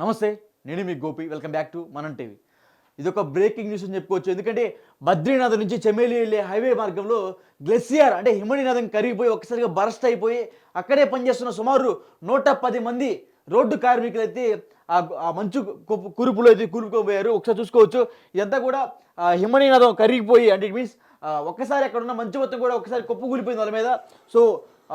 నమస్తే నేను మీ Gopi. Welcome back to Manam TV ఇది ఒక బ్రేకింగ్ న్యూస్ అని చెప్పుకోవచ్చు. ఎందుకంటే బద్రీనాథ్ నుంచి చెమేలి వెళ్ళే హైవే మార్గంలో గ్లెసియర్ అంటే హిమనీనాథం కరిగిపోయి ఒక్కసారిగా బరస్ట్ అయిపోయి అక్కడే పనిచేస్తున్న సుమారు నూట పది మంది రోడ్డు కార్మికులు అయితే ఆ మంచు కురుపులో అయితే కూరుకుపోయారు. ఒకసారి చూసుకోవచ్చు. ఇదంతా కూడా ఆ, హిమనీనాథం కరిగిపోయి అంటే ఇట్ మీన్స్ ఒక్కసారి అక్కడ ఉన్న మంచు మొత్తం కూడా ఒకసారి కుప్పు కూలిపోయింది వాళ్ళ మీద. సో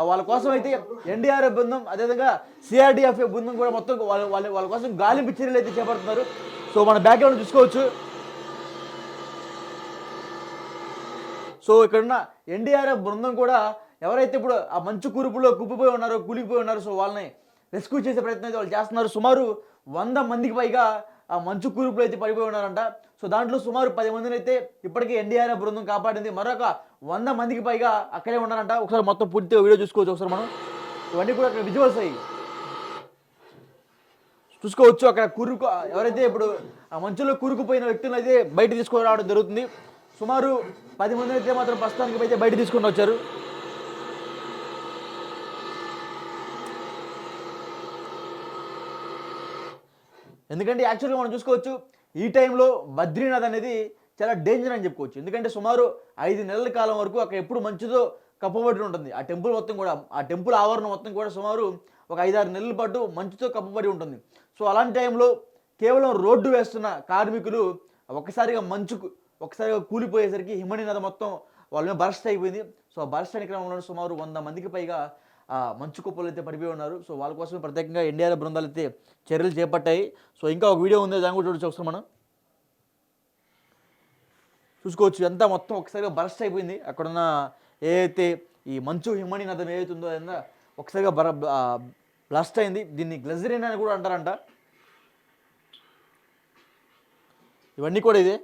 వాళ్ళ కోసం అయితే ఎన్డీఆర్ బృందం అదేవిధంగా సిఆర్డిఎఫ్ బృందం కూడా మొత్తం వాళ్ళ వాళ్ళ వాళ్ళ కోసం గాలింపు చర్యలు అయితే చేపడుతున్నారు. సో మన బ్యాక్గ్రౌండ్ చూసుకోవచ్చు. సో ఇక్కడున్న ఎన్డీఆర్ఎఫ్ బృందం కూడా ఎవరైతే ఇప్పుడు ఆ మంచు కురుపులో కుప్పిపోయి ఉన్నారో కూలిపోయి ఉన్నారో సో వాళ్ళని రెస్క్యూ చేసే ప్రయత్నం అయితే వాళ్ళు చేస్తున్నారు. సుమారు వంద మందికి పైగా ఆ మంచు కురుపులో అయితే పడిపోయి ఉన్నారంట. సో దాంట్లో సుమారు పది మందిని అయితే ఇప్పటికే ఎన్డీఆర్ఎఫ్ బృందం కాపాడింది. మరొక వంద మందికి పైగా అక్కడే ఉన్నారంట. ఒకసారి మొత్తం పూర్తిగా వీడియో చూసుకోవచ్చు. ఒకసారి మనం ఇవన్నీ కూడా అక్కడ విజువల్స్ అయ్యి. చూసుకోవచ్చు. అక్కడ కురుకు ఎవరైతే ఇప్పుడు ఆ మంచులో కూరుకుపోయిన వ్యక్తులను అయితే బయట తీసుకొని రావడం జరుగుతుంది. సుమారు పది మంది అయితే మాత్రం ప్రస్తుతానికి అయితే బయట తీసుకొని వచ్చారు. ఎందుకంటే యాక్చువల్గా మనం చూసుకోవచ్చు ఈ టైంలో బద్రీనాథ్ అనేది చాలా డేంజర్ అని చెప్పుకోవచ్చు. ఎందుకంటే సుమారు ఐదు నెలల కాలం వరకు అక్కడ ఎప్పుడు మంచుతో కప్పబడి ఉంటుంది. ఆ టెంపుల్ మొత్తం కూడా ఆ టెంపుల్ ఆవరణ మొత్తం కూడా సుమారు ఒక ఐదారు నెలల పాటు మంచుతో కప్పబడి ఉంటుంది. సో అలాంటి టైంలో కేవలం రోడ్డు వేస్తున్న కార్మికులు ఒక్కసారిగా మంచుకు ఒకసారిగా కూలిపోయేసరికి హిమనీనద మొత్తం వాళ్ళ మీద బరస్ట్ అయిపోయింది. సో ఆ బరస్ట్ అయిన క్రమంలో సుమారు వంద మందికి పైగా మంచు కుప్పలు అయితే పడిపోయి ఉన్నారు. సో వాళ్ళ కోసం ప్రత్యేకంగా ఎన్డీఆర్ బృందాలు అయితే చర్యలు చేపట్టాయి. సో ఇంకా ఒక వీడియో ఉంది దాన్ని కూడా చూడొచ్చు ఒకసారి మనం. చూసుకోవచ్చు ఎంత మొత్తం ఒకసారిగా బరస్ట్ అయిపోయింది. అక్కడున్న ఏదైతే ఈ మంచు హిమని నదం ఏదైతే ఉందో అదంతా ఒకసారిగా బర బ్లాస్ట్ అయింది. దీన్ని గ్లజరిన్ అని కూడా అంటారంట. ఇవన్నీ కూడా ఇదే.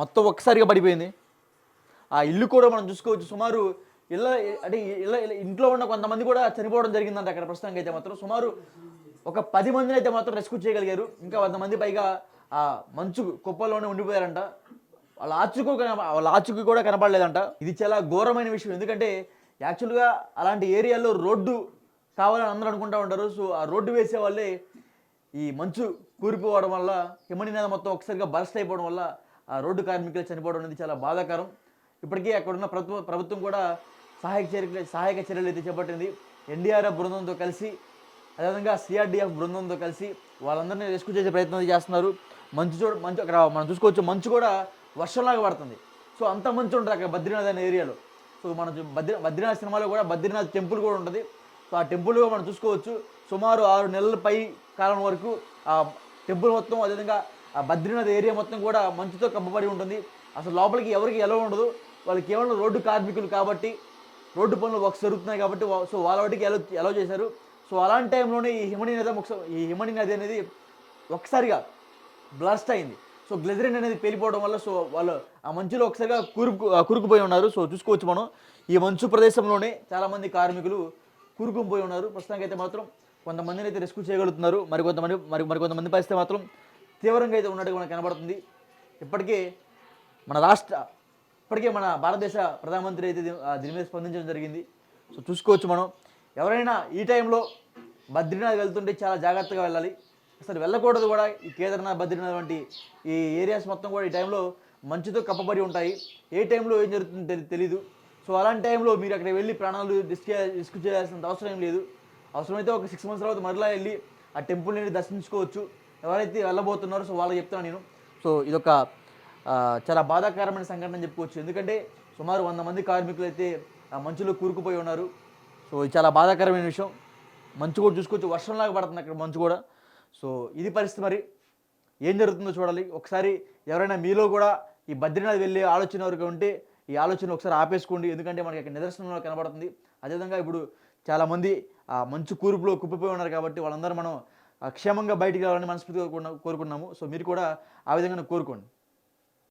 మొత్తం ఒక్కసారిగా పడిపోయింది. ఆ ఇల్లు కూడా మనం చూసుకోవచ్చు. సుమారు ఇళ్ళ అంటే ఇళ్ళ ఇంట్లో ఉన్న కొంతమంది కూడా చనిపోవడం జరిగిందంట అక్కడ ప్రస్తుతానికి అయితే మాత్రం. సుమారు ఒక పది మందిని అయితే మాత్రం రెస్క్యూ చేయగలిగారు. ఇంకా కొంతమంది పైగా ఆ మంచు కుప్పలోనే ఉండిపోయారంట. వాళ్ళ ఆచుకు వాళ్ళ ఆచుకు కూడా కనపడలేదంట. ఇది చాలా ఘోరమైన విషయం. ఎందుకంటే యాక్చువల్గా అలాంటి ఏరియాలో రోడ్డు కావాలని అందరూ అనుకుంటా ఉంటారు. సో ఆ రోడ్డు వేసే వాళ్ళే ఈ మంచు కూరిపోవడం వల్ల హిమనీనద మొత్తం ఒకసారిగా బరస్ట్ అయిపోవడం వల్ల ఆ రోడ్డు కార్మికులు చనిపోవడం అనేది చాలా బాధాకరం. ఇప్పటికీ అక్కడ ఉన్న ప్రభుత్వం ప్రభుత్వం కూడా సహాయక చర్యలు సహాయక చర్యలు అయితే చేపట్టింది. ఎన్డీఆర్ఎఫ్ బృందంతో కలిసి అదేవిధంగా సిఆర్డిఎఫ్ బృందంతో కలిసి వాళ్ళందరినీ రెస్క్యూ చేసే ప్రయత్నం చేస్తున్నారు. మంచు చూడ మంచు అక్కడ మనం చూసుకోవచ్చు మంచు కూడా వర్షంలాగా పడుతుంది. సో అంత మంచు ఉంటుంది అక్కడ బద్రీనాథ్ అనే ఏరియాలో. సో మన బద్రీ బద్రీనాథ్ సినిమాలో కూడా బద్రీనాథ్ టెంపుల్ కూడా ఉంటుంది. సో ఆ టెంపుల్ మనం చూసుకోవచ్చు. సుమారు ఆరు నెలల పై కాలం వరకు ఆ టెంపుల్ మొత్తం అదేవిధంగా ఆ బద్రీనాథ్ ఏరియా మొత్తం కూడా మంచుతో కప్పబడి ఉంటుంది. అసలు లోపలికి ఎవరికి ఎలా ఉండదు. వాళ్ళు కేవలం రోడ్డు కార్మికులు కాబట్టి రోడ్డు పనులు వర్క్స్ జరుగుతున్నాయి కాబట్టి సో వాళ్ళ వాటికి ఎలా ఎలా చేశారు. సో అలాంటి టైంలోనే ఈ హిమని నది ఒకసారి ఈ హిమని నది అనేది ఒకసారిగా బ్లాస్ట్ అయింది. సో గ్లెజరిన్ అనేది పేలిపోవడం వల్ల సో వాళ్ళు ఆ మంచులో ఒకసారిగా కూరుకు ఆ, కూరుకుపోయి ఉన్నారు. సో చూసుకోవచ్చు మనం. ఈ మంచు ప్రదేశంలోనే చాలామంది కార్మికులు కూరుకుపోయి ఉన్నారు. ప్రస్తుతానికి అయితే మాత్రం కొంతమందిని అయితే రెస్క్యూ చేయగలుగుతున్నారు. మరి కొంతమంది మరి మరి కొంతమంది పరిస్థితి మాత్రం తీవ్రంగా అయితే ఉన్నట్టుగా మనకు కనబడుతుంది. ఇప్పటికే మన రాష్ట్ర ఇప్పటికే మన భారతదేశ ప్రధానమంత్రి అయితే దీని మీద స్పందించడం జరిగింది. సో చూసుకోవచ్చు మనం. ఎవరైనా ఈ టైంలో బద్రీనాథ్ వెళ్తుంటే చాలా జాగ్రత్తగా వెళ్ళాలి. అసలు వెళ్ళకూడదు కూడా ఈ కేదార్నాథ్ బద్రీనాథ్ వంటి ఈ ఏరియాస్ మొత్తం కూడా ఈ టైంలో మంచుతో కప్పబడి ఉంటాయి. ఏ టైంలో ఏం జరుగుతుందో తెలియదు తెలీదు. సో అలాంటి టైంలో మీరు అక్కడ వెళ్ళి ప్రాణాలు రిస్క్ రిస్క్ చేయాల్సినంత అవసరం ఏం లేదు. అవసరమైతే ఒక సిక్స్ మంత్స్ తర్వాత మరలా వెళ్ళి ఆ టెంపుల్ని దర్శించుకోవచ్చు. ఎవరైతే వెళ్ళబోతున్నారో సో వాళ్ళకి చెప్తాను నేను. సో ఇదొక చాలా బాధాకరమైన సంఘటన చెప్పుకోవచ్చు. ఎందుకంటే సుమారు వంద మంది కార్మికులు అయితే ఆ మంచులో కూరుకుపోయి ఉన్నారు. సో ఇది చాలా బాధాకరమైన విషయం. మంచు కూడా చూసుకోవచ్చు. వర్షంలాగా పడుతుంది అక్కడ మంచు కూడా. సో ఇది పరిస్థితి మరి. ఏం జరుగుతుందో చూడాలి. ఒకసారి ఎవరైనా మీలో కూడా ఈ బద్రీనాథ్ వెళ్ళే ఆలోచన వరకు ఉంటే ఈ ఆలోచన ఒకసారి ఆపేసుకోండి. ఎందుకంటే మనకి అక్కడ నిదర్శనంలో కనబడుతుంది. అదేవిధంగా ఇప్పుడు చాలామంది ఆ మంచు కూర్పులో కుప్పిపోయి ఉన్నారు కాబట్టి వాళ్ళందరూ మనం క్షేమంగా బయటికి రావాలని మనస్ఫూర్తిగా కోరుకున్నాము. సో మీరు కూడా ఆ విధంగా కోరుకోండి.